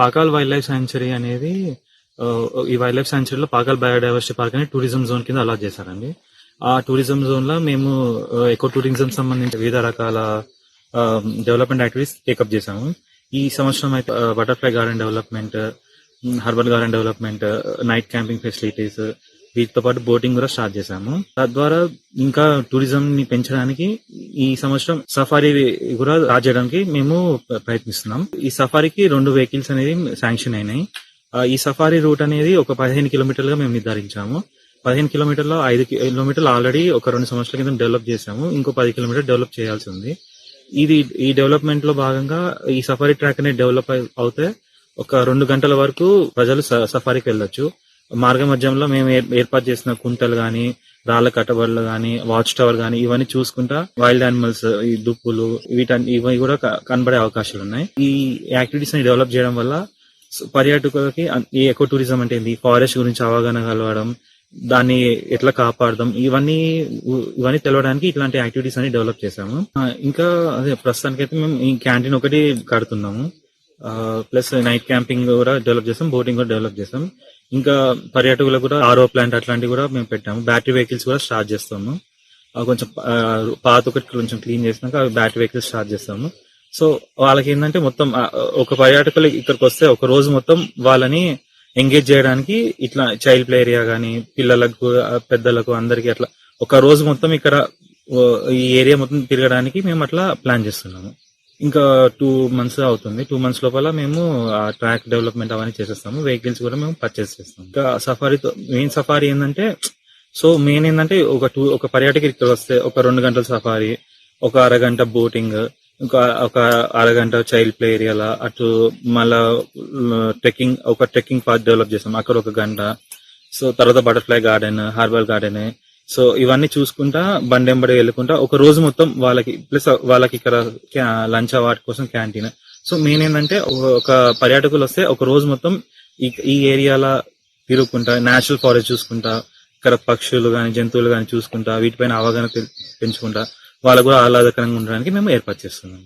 Pakhal wild life sanctuary అనేది ఈ wild life శాంచురీలో పాకాల్ బయోడైవర్సిటీ పార్క్ అని టూరిజం జోన్ కింద అలాట్ చేశారండి. ఆ టూరిజం జోన్లో మేము ఎకో టూరిజం సంబంధించిన వివిధ రకాల డెవలప్మెంట్ యాక్టివిటీస్ టేకప్ చేశాము. ఈ సంవత్సరం అయితే butterfly garden development herbal garden development night camping facilities వీటితో పాటు బోటింగ్ కూడా స్టార్ట్ చేశాము. తద్వారా ఇంకా టూరిజం ని పెంచడానికి ఈ సంవత్సరం సఫారీ కూడా స్టార్ట్ చేయడానికి మేము ప్రయత్నిస్తున్నాం. ఈ సఫారీకి రెండు వెహికల్స్ అనేది శాంక్షన్ అయినాయి. ఈ సఫారీ రూట్ అనేది ఒక పదిహేను కిలోమీటర్లుగా మేము నిర్ధారించాము. పదిహేను కిలోమీటర్ల ఐదు కిలోమీటర్లు ఆల్రెడీ ఒక రెండు సంవత్సరాల కింద డెవలప్ చేశాము. ఇంకో పది కిలోమీటర్ డెవలప్ చేయాల్సి ఉంది. ఇది ఈ డెవలప్మెంట్లో భాగంగా ఈ సఫారీ ట్రాక్ అనేది డెవలప్ అవుతే ఒక రెండు గంటల వరకు ప్రజలు స- సఫారీకి వెళ్ళొచ్చు. మార్గ మధ్యంలో మేము ఏర్పాటు చేసిన కుంటలు కానీ రాళ్ళ కట్టబడులు గాని వాచ్ టవర్ గాని ఇవన్నీ చూసుకుంటా వైల్డ్ యానిమల్స్ ఈ దుప్పులు వీటన్ని ఇవి కూడా కనబడే అవకాశాలు ఉన్నాయి. ఈ యాక్టివిటీస్ని డెవలప్ చేయడం వల్ల పర్యాటకులకి ఈ ఎకో టూరిజం అంటే ఏంది? ఫారెస్ట్ గురించి అవగాహన కలవడం దాన్ని ఎట్లా కాపాడదాం? ఇవన్నీ ఇవన్నీ తెలవడానికి ఇట్లాంటి యాక్టివిటీస్ అన్ని డెవలప్ చేశాము. ఇంకా అదే ప్రస్తుతానికి అయితే మేము ఈ క్యాంటీన్ ఒకటి కడుతున్నాము. ప్లస్ నైట్ క్యాంపింగ్ కూడా డెవలప్ చేస్తాం బోటింగ్ కూడా డెవలప్ చేస్తాం. ఇంకా పర్యాటకులకు కూడా ఆరో ప్లాంట్ అట్లాంటివి కూడా మేము పెట్టాము. బ్యాటరీ వెహికల్స్ కూడా స్టార్ట్ చేస్తాము. కొంచెం పాత ఒకటి కొంచెం క్లీన్ చేసినాక బ్యాటరీ వెహికల్స్ స్టార్ట్ చేస్తాము. సో వాళ్ళకి ఏంటంటే మొత్తం ఒక పర్యాటకులు ఇక్కడికి వస్తే ఒక రోజు మొత్తం వాళ్ళని ఎంగేజ్ చేయడానికి ఇట్లా చైల్డ్ ప్లే ఏరియా కానీ పిల్లలకు పెద్దలకు అందరికి అట్లా ఒక రోజు మొత్తం ఇక్కడ ఈ ఏరియా మొత్తం తిరగడానికి మేము అట్లా ప్లాన్ చేస్తున్నాము. ఇంకా టూ మంత్స్ అవుతుంది. టూ మంత్స్ లోపల మేము ఆ ట్రాక్ డెవలప్మెంట్ అవన్నీ చేసేస్తాము. వెహికల్స్ కూడా మేము పర్చేస్ చేస్తాం ఇంకా సఫారీతో మెయిన్ సఫారీ ఏంటంటే సో మెయిన్ ఏంటంటే ఒక టూ ఒక పర్యాటకులు ఇక్కడ వస్తే ఒక రెండు గంటల సఫారీ ఒక అరగంట బోటింగ్ ఇంకా ఒక అరగంట చైల్డ్ ప్లే ఏరియాలా అటు మళ్ళా ట్రెక్కింగ్ ఒక ట్రెక్కింగ్ పార్క్ డెవలప్ చేస్తాం అక్కడ ఒక గంట. సో తర్వాత butterfly garden herbal garden so ఇవన్నీ చూసుకుంటా బండెంబడి వెళ్ళుకుంటా ఒక రోజు మొత్తం వాళ్ళకి ప్లస్ వాళ్ళకి ఇక్కడ లంచ్ వాటి కోసం క్యాంటీన్. సో మెయిన్ ఏంటంటే ఒక పర్యాటకులు వస్తే ఒక రోజు మొత్తం ఈ ఏరియాలో తిరుగుకుంటా నేచురల్ ఫారెస్ట్ చూసుకుంటా ఇక్కడ పక్షులు కానీ జంతువులు కానీ చూసుకుంటా వీటిపైన అవగాహన పెంచుకుంటా. వాళ్ళకు కూడా ఆహ్లాదకరంగా ఉండడానికి మేము ఏర్పాటు చేస్తున్నాం.